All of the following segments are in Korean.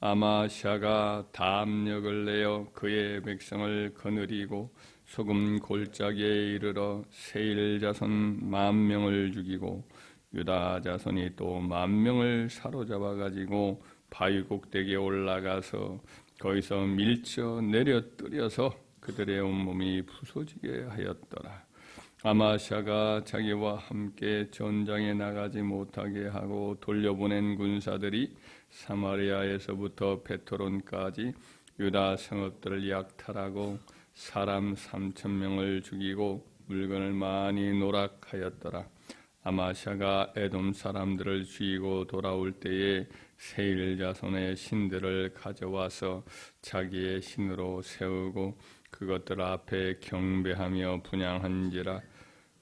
아마샤가 담력을 내어 그의 백성을 거느리고 소금 골짜기에 이르러 세일 자손 만 명을 죽이고 유다 자손이 또 만 명을 사로잡아 가지고 바위 꼭대기에 올라가서 거기서 밀쳐 내려뜨려서 그들의 온몸이 부서지게 하였더라. 아마샤가 자기와 함께 전장에 나가지 못하게 하고 돌려보낸 군사들이 사마리아에서부터 베토론까지 유다 성읍들을 약탈하고 사람 삼천 명을 죽이고 물건을 많이 노락하였더라. 아마샤가 에돔 사람들을 죽이고 돌아올 때에 세일 자손의 신들을 가져와서 자기의 신으로 세우고 그것들 앞에 경배하며 분양한지라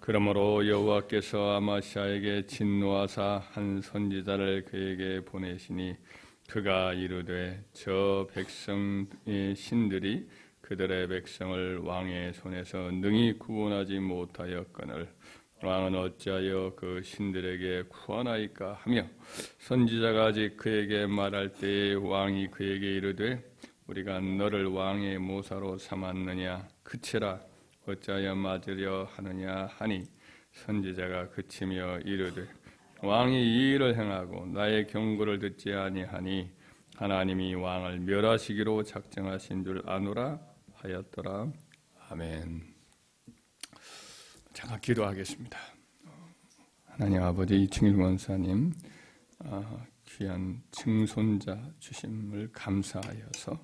그러므로 여호와께서 아마샤에게 진노하사 한 선지자를 그에게 보내시니 그가 이르되 저 백성의 신들이 그들의 백성을 왕의 손에서 능히 구원하지 못하였거늘 왕은 어찌하여 그 신들에게 구하나이까 하며 선지자가 아직 그에게 말할 때에 왕이 그에게 이르되 우리가 너를 왕의 모사로 삼았느냐 그치라 어찌하여 맞으려 하느냐 하니 선지자가 그치며 이르되 왕이 이 일을 행하고 나의 경고를 듣지 아니하니 하나님이 왕을 멸하시기로 작정하신 줄 아노라 하였더라 아멘. 잠깐 기도하겠습니다. 하나님 아버지 이충일 원사님 아, 귀한 증손자 주심을 감사하여서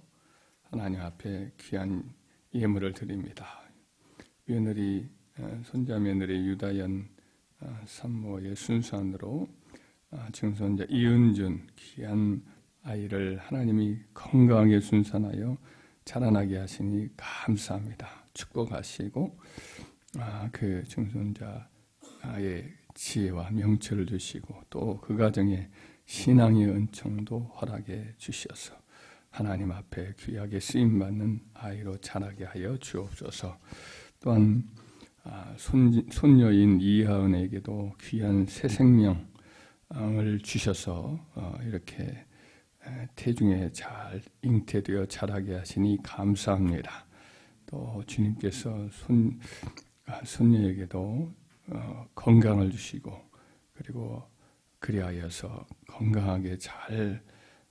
하나님 앞에 귀한 예물을 드립니다. 며느리 어, 손자 며느리 유다연 어, 산모의 어, 증손자 이은준 귀한 아이를 하나님이 건강하게 순산하여 자라나게 하시니 감사합니다. 축복하시고 아, 그 증손자의 지혜와 명철을 주시고 또 그 가정에 신앙의 은총도 허락해 주셔서 하나님 앞에 귀하게 쓰임 받는 아이로 자라게 하여 주옵소서. 또한 아, 손, 손녀인 이하은에게도 귀한 새 생명을 주셔서 어, 이렇게 태중에 잘 잉태되어 자라게 하시니 감사합니다. 또 주님께서 손 아, 손녀에게도 어, 건강을 주시고 그리고 그리하여서 건강하게 잘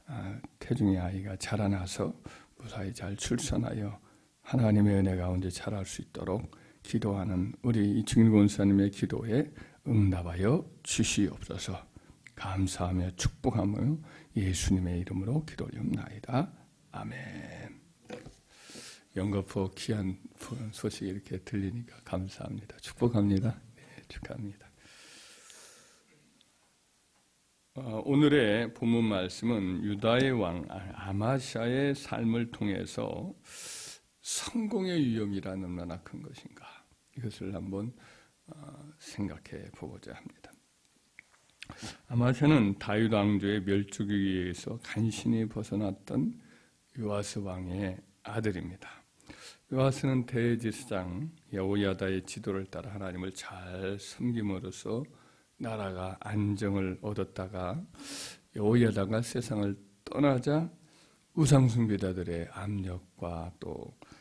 아, 태중의 아이가 자라나서 무사히 잘 출산하여 하나님의 은혜 가운데 자랄 수 있도록 기도하는 우리 이충일 권사님의 기도에 응답하여 주시옵소서 감사하며 축복하며 예수님의 이름으로 기도리옵나이다. 아멘. 영거포 귀한 소식이 이렇게 들리니까 감사합니다. 축복합니다. 네, 축하합니다. 어, 오늘의 본문 말씀은 유다의 왕 아마샤의 삶을 통해서 성공의 위험이란 얼마나 큰 것인가 이것을 한번 어, 생각해 보고자 합니다. 아마샤는 다윗 왕조의 멸죽에 의해서 간신히 벗어났던 요아스 왕의 아들입니다. 요아스는 대제사장 여호야다의 지도를 따라 하나님을 잘 섬김으로써 나라가 안정을 얻었다가 여호야다가 세상을 떠나자 우상숭배자들의 압력과 또 아,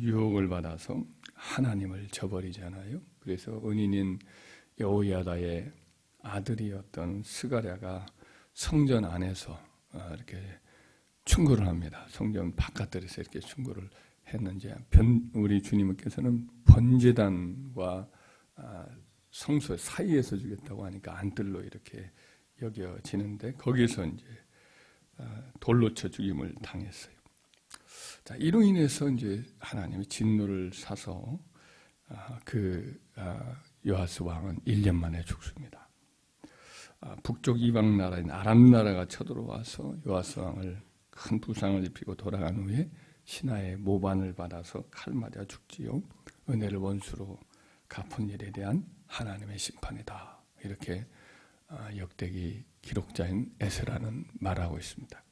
유혹을 받아서 하나님을 저버리잖아요. 그래서 은인인 여호야다의 아들이었던 스가랴가 성전 안에서 아, 이렇게 충고를 합니다. 성전 바깥들에서 이렇게 충고를 했는지 우리 주님께서는 번제단과 아, 성소 사이에서 주겠다고 하니까 안뜰로 이렇게 여겨지는데 거기서 이제 아, 돌로 쳐 죽임을 당했어요. 자, 이로 인해서 이제 하나님이 진노를 사서 아, 그 요하스 왕은 1년 만에 죽습니다. 북쪽 이방 나라인 아람 나라가 쳐들어와서 요하스 왕을 큰 부상을 입히고 돌아간 후에 신하의 모반을 받아서 칼 맞아 죽지요. 은혜를 원수로 갚은 일에 대한 하나님의 심판이다. 이렇게 아, 역대기 기록자인 에스라는 말하고 있습니다.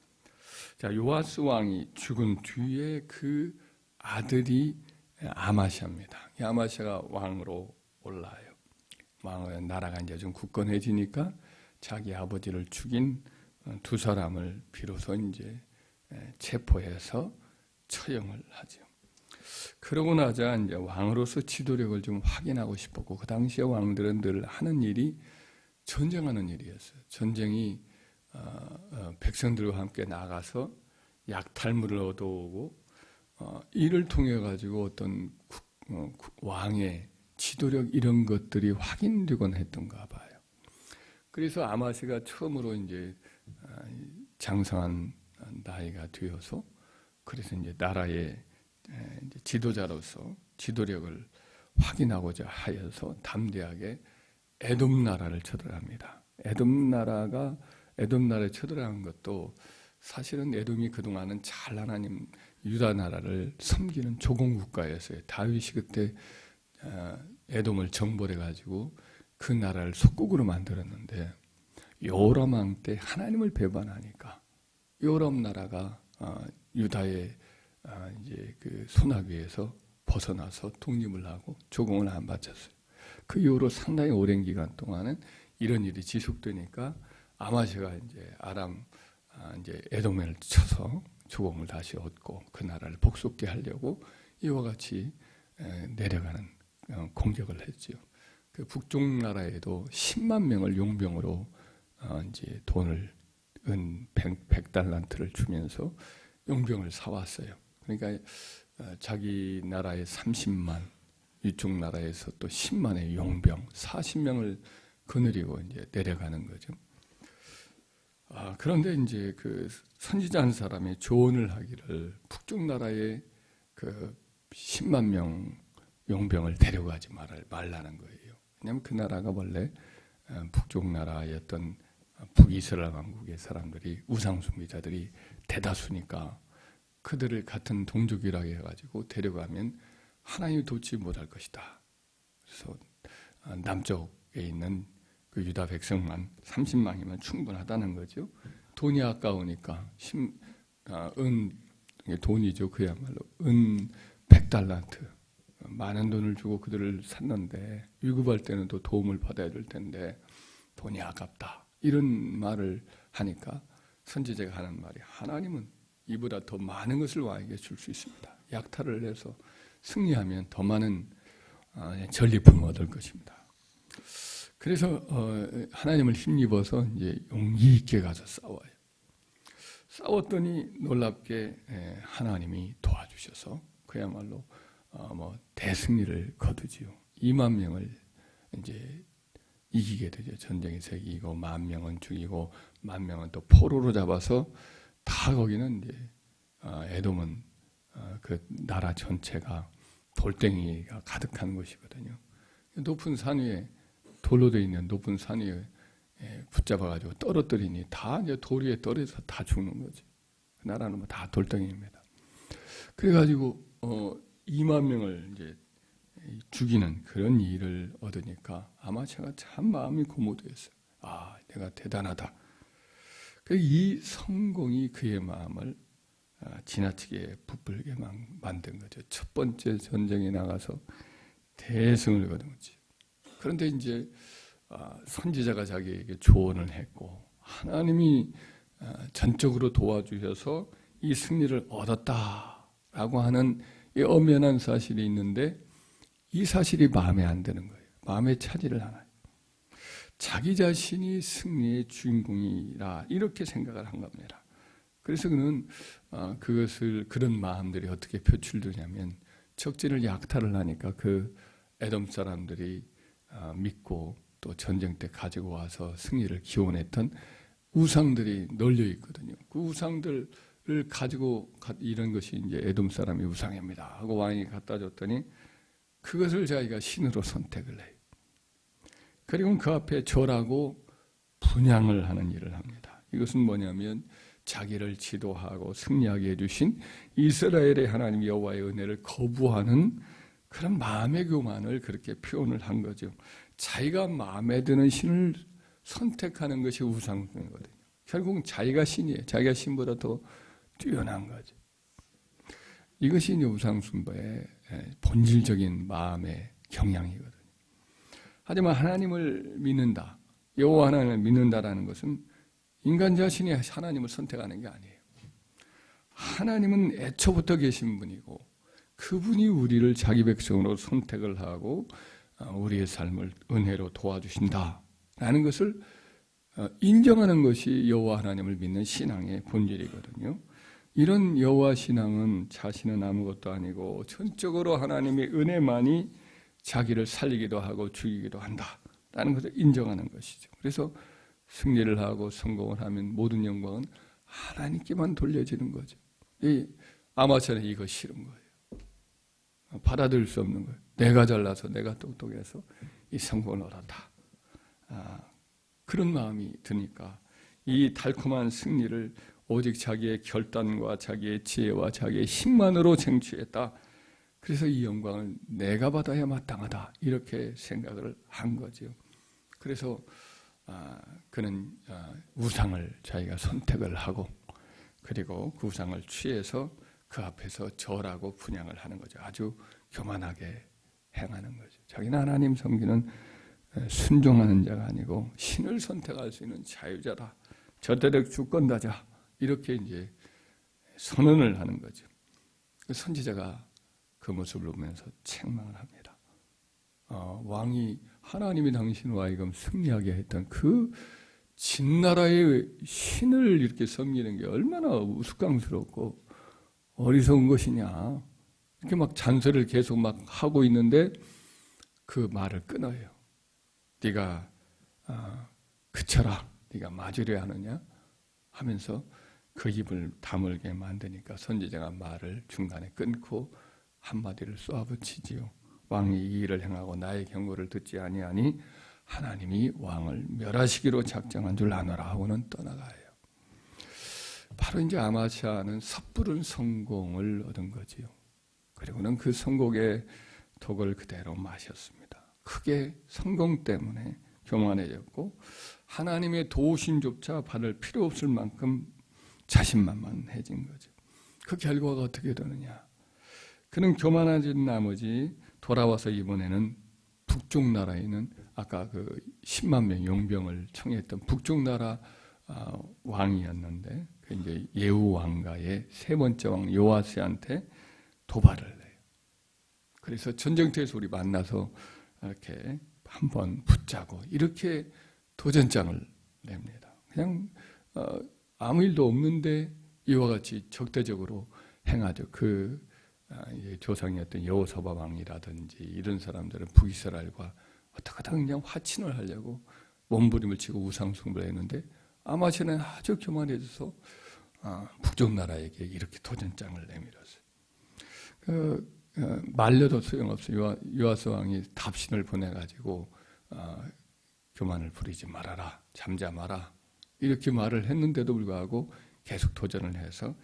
자, 요아스 왕이 죽은 뒤에 그 아들이 아마샤입니다. 아마샤가 왕으로 올라요. 왕의 나라가 이제 좀 굳건해지니까 자기 아버지를 죽인 어, 두 사람을 비로소 이제 에, 체포해서 처형을 하죠. 그러고 나자 이제 왕으로서 지도력을 좀 확인하고 싶었고 그 당시에 왕들은 늘 하는 일이 전쟁하는 일이었어요. 전쟁이 백성들과 함께 나가서 약탈물을 얻어오고 어, 이를 통해 가지고 어떤 국- 어, 국- 왕의 지도력 이런 것들이 확인되곤 했던가 봐요. 그래서 아마시가 처음으로 이제 아, 장성한 나이가 되어서 그래서 이제 나라의 지도자로서 지도력을 확인하고자 하여서 담대하게 에돔 나라를 쳐들어갑니다. 에돔 나라가 에돔 나라에 쳐들어간 것도 사실은 에돔이 그동안은 잘 하나님 유다 나라를 섬기는 조공 국가였어요. 다윗이 그때 어, 에돔을 정벌해 가지고 그 나라를 속국으로 만들었는데 요람 왕때 하나님을 배반하니까 요람 나라가 어, 유다의 어, 이제 그 손아귀에서 벗어나서 독립을 하고 조공을 안 바쳤어요. 그 이후로 상당히 오랜 기간 동안은 이런 일이 지속되니까 아마시가 이제 아람 아, 이제 에돔을 쳐서 조공을 다시 얻고 그 나라를 복속게 하려고 이와 같이 에, 내려가는 어, 공격을 했지요. 그 북쪽 나라에도 10만 명을 용병으로 어, 이제 돈을 은 100, 100 달란트를 주면서 용병을 사왔어요. 그러니까 어, 자기 나라에 30만, 이쪽 나라에서 또 10만의 용병, 40명을 거느리고 이제 내려가는 거죠. 아, 그런데 이제 그 선지자 한 사람이 조언을 하기를 북쪽 나라에 그 10만 명 용병을 데려가지 말라는 거예요. 왜냐하면 그 나라가 원래 어, 북쪽 나라였던 북이스라엘 왕국의 사람들이 우상숭배자들이 대다수니까 그들을 같은 동족이라 해가지고 데려가면 하나님이 돕지 못할 것이다. 그래서 어, 남쪽에 있는 그 유다 백성만 30만이면 충분하다는 거죠. 돈이 아까우니까 심, 아, 은 돈이죠. 그야말로 은 100달란트 많은 돈을 주고 그들을 샀는데 위급할 때는 또 도움을 받아야 될 텐데 돈이 아깝다. 이런 말을 하니까 선지자가 하는 말이 하나님은 이보다 더 많은 것을 왕에게 줄 수 있습니다. 약탈을 해서 승리하면 더 많은 아, 전리품을 얻을 것입니다. 그래서 어, 하나님을 힘입어서 이제 용기 있게 가서 싸워요. 싸웠더니 놀랍게 에, 하나님이 도와주셔서 그야말로 어, 뭐 대승리를 거두지요. 2만 명을 이제 이기게 되죠. 전쟁에서 이기고 만 명은 죽이고 만 명은 또 포로로 잡아서 다 거기는 이제 어, 에돔은 어, 그 나라 전체가 돌덩이가 가득한 곳이거든요. 높은 산 위에 돌로 돼 있는 높은 산 위에 예, 붙잡아가지고 떨어뜨리니 다 이제 돌 위에 떨어져서 다 죽는 거지. 그 나라는 뭐 다 돌덩이입니다. 그래가지고 어 2만 명을 이제 죽이는 그런 일을 얻으니까 아마 제가 참 마음이 고무되었어요. 아, 내가 대단하다. 그이 성공이 그의 마음을 아, 지나치게 부풀게 만- 만든 거죠. 첫 번째 전쟁에 나가서 대승을 거둔 거지. 그런데 이제 아, 선지자가 자기에게 조언을 했고 하나님이 아, 전적으로 도와주셔서 이 승리를 얻었다라고 하는 이 엄연한 사실이 있는데 이 사실이 마음에 안 드는 거예요. 마음에 차지를 않아요. 자기 자신이 승리의 주인공이라 이렇게 생각을 한 겁니다. 그래서 그는 아, 그것을 그런 마음들이 어떻게 표출되냐면 적진을 약탈을 하니까 그 에돔 사람들이 아, 믿고 또 전쟁 때 가지고 와서 승리를 기원했던 우상들이 널려 있거든요. 그 우상들을 가지고 가- 이런 것이 이제 에돔 사람이 우상입니다 하고 왕이 갖다 줬더니 그것을 자기가 신으로 선택을 해요. 그리고 그 앞에 절하고 분양을 하는 일을 합니다. 이것은 뭐냐면 자기를 지도하고 승리하게 해주신 이스라엘의 하나님 여호와의 은혜를 거부하는 그런 마음의 교만을 그렇게 표현을 한 거죠. 자기가 마음에 드는 신을 선택하는 것이 우상숭이거든요. 결국 자기가 신이에요. 자기가 신보다 더 뛰어난 거죠. 이것이 이제 우상숭배의 본질적인 마음의 경향이거든요. 하지만 하나님을 믿는다, 여호와 하나님을 믿는다라는 것은 인간 자신이 하나님을 선택하는 게 아니에요. 하나님은 애초부터 계신 분이고 그분이 우리를 자기 백성으로 선택을 하고 어, 우리의 삶을 은혜로 도와주신다라는 것을 어, 인정하는 것이 여호와 하나님을 믿는 신앙의 본질이거든요. 이런 여호와 신앙은 자신은 아무것도 아니고 전적으로 하나님의 은혜만이 자기를 살리기도 하고 죽이기도 한다라는 것을 인정하는 것이죠. 그래서 승리를 하고 성공을 하면 모든 영광은 하나님께만 돌려지는 거죠. 이 아마처는 이거 싫은 거예요. 받아들일 수 없는 거예요. 내가 잘나서 내가 똑똑해서 이 성공을 얻었다. 아, 그런 마음이 드니까 이 달콤한 승리를 오직 자기의 결단과 자기의 지혜와 자기의 힘만으로 쟁취했다. 그래서 이 영광을 내가 받아야 마땅하다. 이렇게 생각을 한 거죠. 그래서 아, 그는 아, 우상을 자기가 선택을 하고 그리고 그 우상을 취해서 그 앞에서 절하고 분양을 하는 거죠. 아주 교만하게 행하는 거죠. 자기는 하나님 섬기는 순종하는 자가 아니고 신을 선택할 수 있는 자유자다. 저대로 주권다자 이렇게 이제 선언을 하는 거죠. 그 선지자가 그 모습을 보면서 책망을 합니다. 어, 왕이 하나님이 당신과 이금 승리하게 했던 그 진나라의 신을 이렇게 섬기는 게 얼마나 우스꽝스럽고 어리석은 것이냐. 이렇게 막 잔소리를 계속 막 하고 있는데 그 말을 끊어요. 네가 어, 그쳐라. 네가 맞으려 하느냐 하면서 그 입을 다물게 만드니까 선지자가 말을 중간에 끊고 한마디를 쏘아붙이지요. 왕이 이 일을 행하고 나의 경고를 듣지 아니하니 하나님이 왕을 멸하시기로 작정한 줄 아노라 하고는 떠나가요. 바로 이제 아마시아는 섣부른 성공을 얻은 거지요. 그리고는 그 성공의 독을 그대로 마셨습니다. 크게 성공 때문에 교만해졌고 하나님의 도우심조차 받을 필요 없을 만큼 자신만만해진 거죠. 그 결과가 어떻게 되느냐? 그는 교만해진 나머지 돌아와서 이번에는 북쪽 나라에 있는 아까 그 10만 명 용병을 청했던 북쪽 나라 아, 왕이었는데 그 이제 예후 왕가의 세 번째 왕 요아스한테 도발을 해요. 그래서 전쟁터에서 우리 만나서 이렇게 한번 붙자고 이렇게 도전장을 냅니다. 그냥 어, 아무 일도 없는데 이와 같이 적대적으로 행하죠. 그 아, 조상이었던 여호서바 왕이라든지 이런 사람들은 북이스라엘과 어떻게든 그냥 화친을 하려고 몸부림을 치고 우상숭배를 했는데 아마시는 아주 교만해져서 아, 북쪽 나라에게 이렇게 도전장을 내밀었어요. 그, 어, 말려도 소용없어요. 요아스 왕이 답신을 보내가지고 어, 교만을 부리지 말아라, 잠잠하라 이렇게 말을 했는데도 불구하고 계속 도전을 해서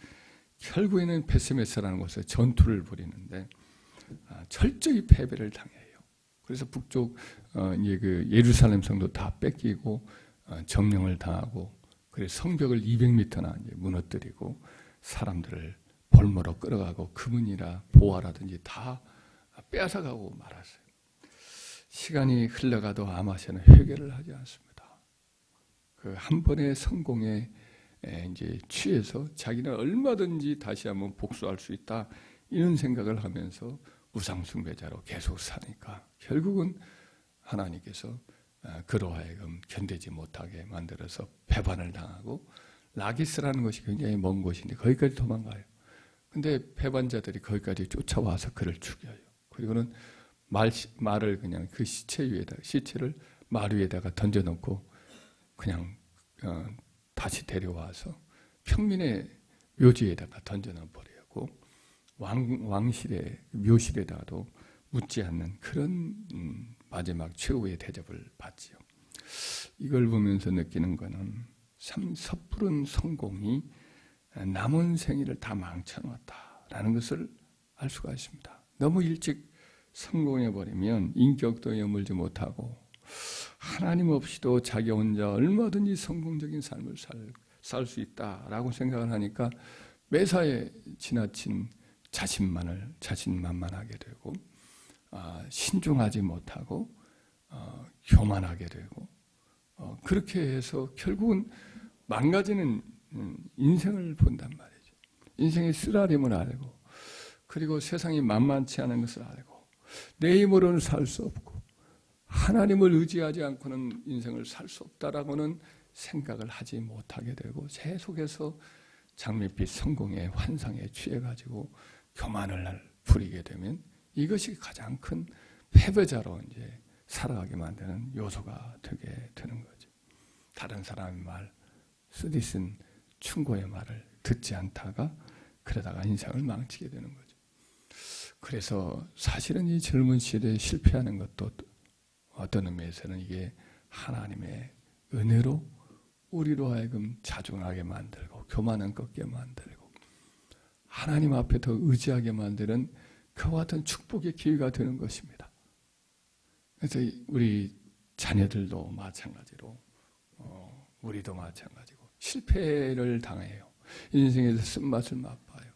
결국에는 베스메스라는 곳에 전투를 벌이는데 아, 철저히 패배를 당해요. 그래서 북쪽 어, 그 예루살렘 성도 다 뺏기고 어, 점령을 당하고 그래서 성벽을 200m나 이제 무너뜨리고 사람들을 볼모로 끌어가고 금은이라 보화라든지 다 빼앗아가고 말았어요. 시간이 흘러가도 아마시아는 회개를 하지 않습니다. 그 한 번의 성공에 이제 취해서 자기는 얼마든지 다시 한번 복수할 수 있다 이런 생각을 하면서 우상숭배자로 계속 사니까 결국은 하나님께서 아, 그로 하여금 견디지 못하게 만들어서 배반을 당하고 라기스라는 것이 굉장히 먼 곳인데 거기까지 도망가요. 근데 배반자들이 거기까지 쫓아와서 그를 죽여요. 그리고는 말, 말을 그냥 그 시체 위에다 시체를 말 위에다가 던져놓고 그냥 어, 다시 데려와서 평민의 묘지에다가 던져놔 버리고 왕 왕실의 묘실에다도 묻지 않는 그런 음, 마지막 최후의 대접을 받지요. 이걸 보면서 느끼는 것은 참 섣부른 성공이 남은 생일을 다 망쳐놓았다라는 것을 알 수가 있습니다. 너무 일찍 성공해 버리면 인격도 여물지 못하고 하나님 없이도 자기 혼자 얼마든지 성공적인 삶을 살 수 있다라고 생각을 하니까 매사에 지나친 자신만을 자신만만하게 되고 아, 신중하지 못하고 어, 교만하게 되고 어, 그렇게 해서 결국은 망가지는 음, 인생을 본단 말이죠. 인생의 쓰라림을 알고 그리고 세상이 만만치 않은 것을 알고 내 힘으로는 살 수 없고 하나님을 의지하지 않고는 인생을 살 수 없다라고는 생각을 하지 못하게 되고 제 속에서 장밋빛 성공의 환상에 취해가지고 교만을 부리게 되면 이것이 가장 큰 패배자로 이제 살아가게 만드는 요소가 되게 되는 거죠. 다른 사람의 말, 쓰디쓴 충고의 말을 듣지 않다가 그러다가 인생을 망치게 되는 거죠. 그래서 사실은 이 젊은 시대에 실패하는 것도 어떤 의미에서는 이게 하나님의 은혜로 우리로 하여금 자중하게 만들고 교만은 꺾게 만들고 하나님 앞에 더 의지하게 만드는 그와 같은 축복의 기회가 되는 것입니다. 그래서 우리 자녀들도 마찬가지로 어, 우리도 마찬가지고 실패를 당해요. 인생에서 쓴맛을 맛봐요.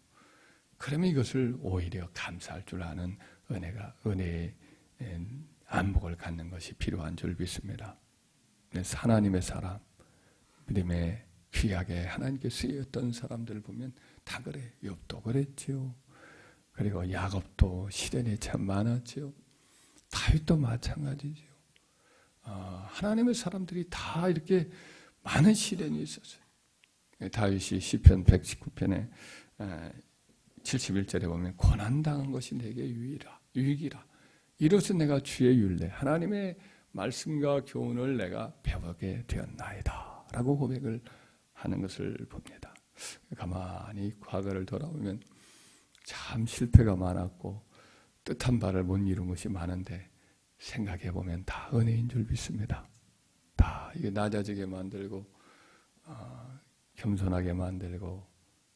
그러면 이것을 오히려 감사할 줄 아는 은혜가 은혜의 안목을 갖는 것이 필요한 줄 믿습니다. 그래서 하나님의 사람, 믿음의 귀하게 하나님께 쓰였던 사람들 보면 다 그래. 욥도 그랬지요. 그리고 야곱도 시련이 참 많았지요. 다윗도 마찬가지지요. 어, 하나님의 사람들이 다 이렇게 많은 시련이 있었어요. 다윗이 시편 119편에 71절에 보면 고난당한 것이 내게 유이라 유익이라 이로써 내가 주의 율례 하나님의 말씀과 교훈을 내가 배우게 되었나이다 라고 고백을 하는 것을 봅니다. 가만히 과거를 돌아보면 참 실패가 많았고 뜻한 바를 못 이룬 것이 많은데 생각해 보면 다 은혜인 줄 믿습니다. 다 이게 낮아지게 만들고 어, 겸손하게 만들고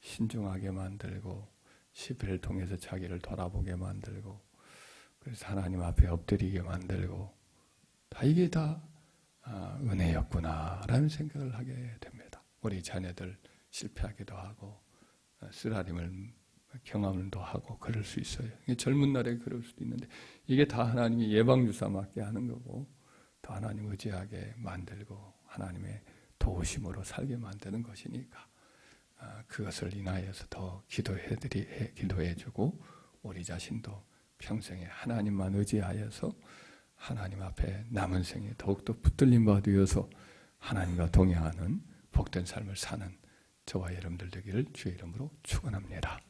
신중하게 만들고 시패를 통해서 자기를 돌아보게 만들고 그래서 하나님 앞에 엎드리게 만들고 다 이게 다 아, 은혜였구나라는 생각을 하게 됩니다. 우리 자녀들 실패하기도 하고 어, 쓰라림을 경험도 하고 그럴 수 있어요. 젊은 날에 그럴 수도 있는데 이게 다 하나님이 예방 주사 맞게 하는 거고 또 하나님 의지하게 만들고 하나님의 도우심으로 살게 만드는 것이니까 아, 그것을 인하여서 더 기도해드리 기도해주고 우리 자신도 평생에 하나님만 의지하여서 하나님 앞에 남은 생에 더욱더 붙들림 받으어서 하나님과 동행하는 복된 삶을 사는 저와 여러분들 되기를 주의 이름으로 축원합니다.